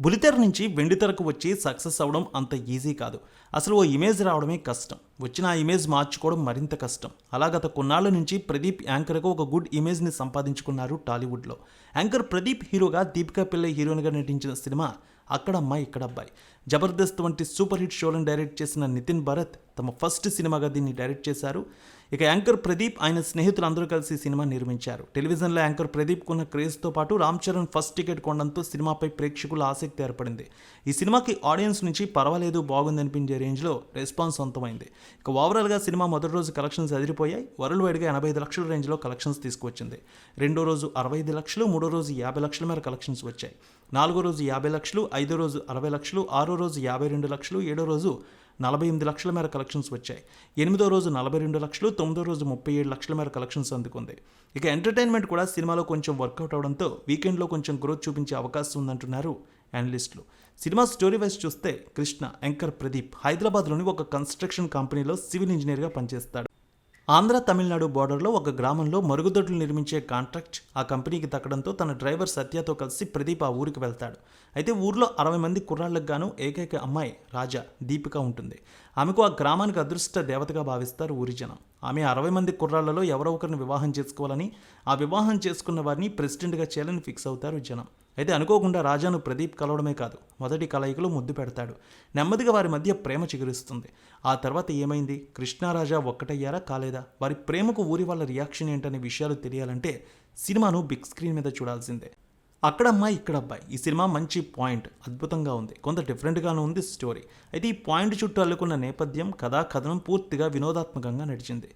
బులితెర నుంచి వెండితెరకు వచ్చి సక్సెస్ అవ్వడం అంత ఈజీ కాదు. అసలు ఓ ఇమేజ్ రావడమే కష్టం. వచ్చిన ఆ ఇమేజ్ మార్చుకోవడం మరింత కష్టం. అలా గత కొన్నాళ్ళ నుంచి ప్రదీప్ యాంకర్గా ఒక గుడ్ ఇమేజ్ని సంపాదించుకున్నారు టాలీవుడ్లో యాంకర్ ప్రదీప్ హీరోగా దీపికా పిల్లై హీరోయిన్గా నటించిన సినిమా అక్కడ అమ్మాయి ఇక్కడ అబ్బాయి జబర్దస్త్ వంటి సూపర్ హిట్ షోలను డైరెక్ట్ చేసిన నితిన్ భరత్ తమ ఫస్ట్ సినిమాగా దీన్ని డైరెక్ట్ చేశారు. ఇక యాంకర్ ప్రదీప్ ఆయన స్నేహితులు అందరూ కలిసి సినిమా నిర్మించారు. టెలివిజన్లో యాంకర్ ప్రదీప్ ఉన్న క్రేజ్తో పాటు రామ్ చరణ్ ఫస్ట్ టికెట్ కొనడంతో సినిమాపై ప్రేక్షకుల ఆసక్తి ఏర్పడింది. ఈ సినిమాకి ఆడియన్స్ నుంచి పర్వాలేదు బాగుంది అనిపించే రేంజ్లో రెస్పాన్స్ సొంతమైంది. ఇక ఓవరాల్గా సినిమా మొదటి రోజు కలెక్షన్స్ అదిరిపోయాయి. వరల్డ్ వైడ్గా ఎనభై ఐదు లక్షల రేంజ్లో కలెక్షన్స్ తీసుకువచ్చింది. రెండో రోజు అరవై ఐదు లక్షలు మూడో రోజు యాభై లక్షల మేర కలెక్షన్స్ వచ్చాయి. నాలుగో రోజు యాభై లక్షలు ఐదో రోజు అరవై లక్షలు ఆరో రోజు యాభై రెండు లక్షలు ఏడో రోజు నలభై ఎనిమిది లక్షల మేర కలెక్షన్స్ వచ్చాయి. ఎనిమిదో రోజు నలభై రెండు లక్షలు తొమ్మిదో రోజు ముప్పై ఏడు లక్షల మేర కలెక్షన్స్ అందుకుంది. ఇక ఎంటర్టైన్మెంట్ కూడా సినిమాలో కొంచెం వర్కౌట్ అవడంతో వీకెండ్లో కొంచెం గ్రోత్ చూపించే అవకాశం ఉందంటున్నారు అనలిస్టులు. సినిమా స్టోరీ వైజ్ చూస్తే కృష్ణ యాంకర్ ప్రదీప్ హైదరాబాద్లోని ఒక కన్స్ట్రక్షన్ కంపెనీలో సివిల్ ఇంజనీర్గా పనిచేస్తాడు. ఆంధ్ర తమిళనాడు బోర్డర్లో ఒక గ్రామంలో మరుగుదొడ్లు నిర్మించే కాంట్రాక్ట్ ఆ కంపెనీకి దక్కడంతో తన డ్రైవర్ సత్యతో కలిసి ప్రదీప్ ఆ ఊరికి వెళ్తాడు. అయితే ఊర్లో అరవై మంది కుర్రాళ్ళకు గాను ఏకైక అమ్మాయి రాజా దీపిక ఉంటుంది. ఆమెకు ఆ గ్రామానికి అదృష్ట దేవతగా భావిస్తారు ఊరి జనం. ఆమె అరవై మంది కుర్రాళ్ళలో ఎవరో ఒకరిని వివాహం చేసుకోవాలని ఆ వివాహం చేసుకున్న వారిని ప్రెసిడెంట్గా చేయాలని ఫిక్స్ అవుతారు జనం. అయితే అనుకోకుండా రాజాను ప్రదీప్ కలవడమే కాదు మొదటి కలయికలో ముద్దు పెడతాడు. నెమ్మదిగా వారి మధ్య ప్రేమ చిగురిస్తుంది. ఆ తర్వాత ఏమైంది? కృష్ణారాజా ఒక్కటయ్యారా కాలేదా? వారి ప్రేమకు ఊరి వాళ్ళ రియాక్షన్ ఏంటనే విషయాలు తెలియాలంటే సినిమాను బిగ్ స్క్రీన్ మీద చూడాల్సిందే. అక్కడ అమ్మాయి ఇక్కడ అబ్బాయి ఈ సినిమా మంచి పాయింట్. అద్భుతంగా ఉంది. కొంత డిఫరెంట్గానే ఉంది స్టోరీ. అయితే ఈ పాయింట్ చుట్టూ అల్లుకున్న నేపథ్యం కథా కథనం పూర్తిగా వినోదాత్మకంగా నడిచింది.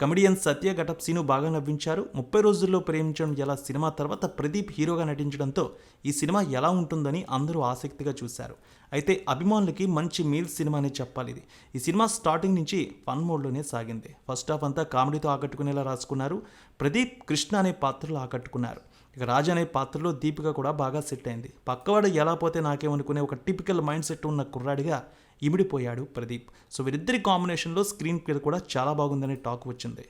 కమెడియన్ సత్య గటప్ సీను బాగా నవ్వించారు. ముప్పై రోజుల్లో ప్రేమించడం ఎలా సినిమా తర్వాత ప్రదీప్ హీరోగా నటించడంతో ఈ సినిమా ఎలా ఉంటుందని అందరూ ఆసక్తిగా చూశారు. అయితే అభిమానులకి మంచి మీల్ సినిమా అనే చెప్పాలి ఇది. ఈ సినిమా స్టార్టింగ్ నుంచి ఫన్ మోడ్లోనే సాగింది. ఫస్ట్ హాఫ్ అంతా కామెడీతో ఆకట్టుకునేలా రాసుకున్నారు. ప్రదీప్ కృష్ణ అనే పాత్రలు ఆకట్టుకున్నారు. ఇక రాజు అనే పాత్రలో దీపిక కూడా బాగా సెట్ అయింది. పక్కవాడు ఎలా పోతే నాకేమనుకునే ఒక టిపికల్ మైండ్ సెట్ ఉన్న కుర్రాడిగా ఇమిడిపోయాడు ప్రదీప్. సో వీరిద్దరి కాంబినేషన్లో స్క్రీన్ ప్లే కూడా చాలా బాగుందనే టాక్ వచ్చింది.